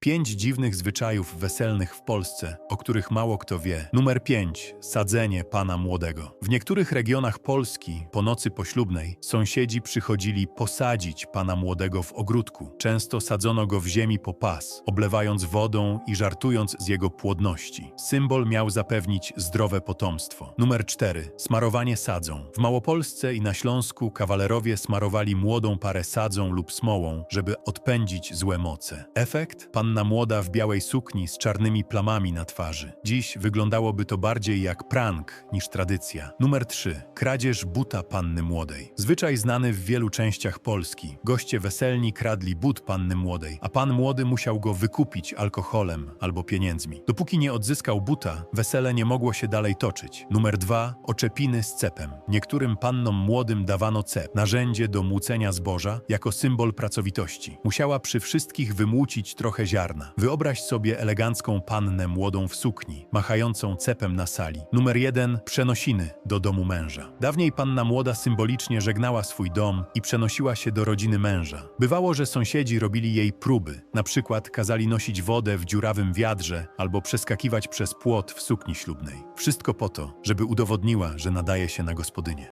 Pięć dziwnych zwyczajów weselnych w Polsce, o których mało kto wie. Numer 5. Sadzenie pana młodego. W niektórych regionach Polski po nocy poślubnej sąsiedzi przychodzili posadzić pana młodego w ogródku. Często sadzono go w ziemi po pas, oblewając wodą i żartując z jego płodności. Symbol miał zapewnić zdrowe potomstwo. Numer 4. Smarowanie sadzą. W Małopolsce i na Śląsku kawalerowie smarowali młodą parę sadzą lub smołą, żeby odpędzić złe moce. Efekt? Panna młoda w białej sukni z czarnymi plamami na twarzy. Dziś wyglądałoby to bardziej jak prank niż tradycja. Numer 3. Kradzież buta panny młodej. Zwyczaj znany w wielu częściach Polski. Goście weselni kradli but panny młodej, a pan młody musiał go wykupić alkoholem albo pieniędzmi. Dopóki nie odzyskał buta, wesele nie mogło się dalej toczyć. Numer 2. Oczepiny z cepem. Niektórym pannom młodym dawano cep, narzędzie do młócenia zboża, jako symbol pracowitości. Musiała przy wszystkich wymłócić trochę ziarna. Wyobraź sobie elegancką pannę młodą w sukni, machającą cepem na sali. Numer 1. Przenosiny do domu męża. Dawniej panna młoda symbolicznie żegnała swój dom i przenosiła się do rodziny męża. Bywało, że sąsiedzi robili jej próby, na przykład kazali nosić wodę w dziurawym wiadrze albo przeskakiwać przez płot w sukni ślubnej. Wszystko po to, żeby udowodniła, że nadaje się na gospodynię.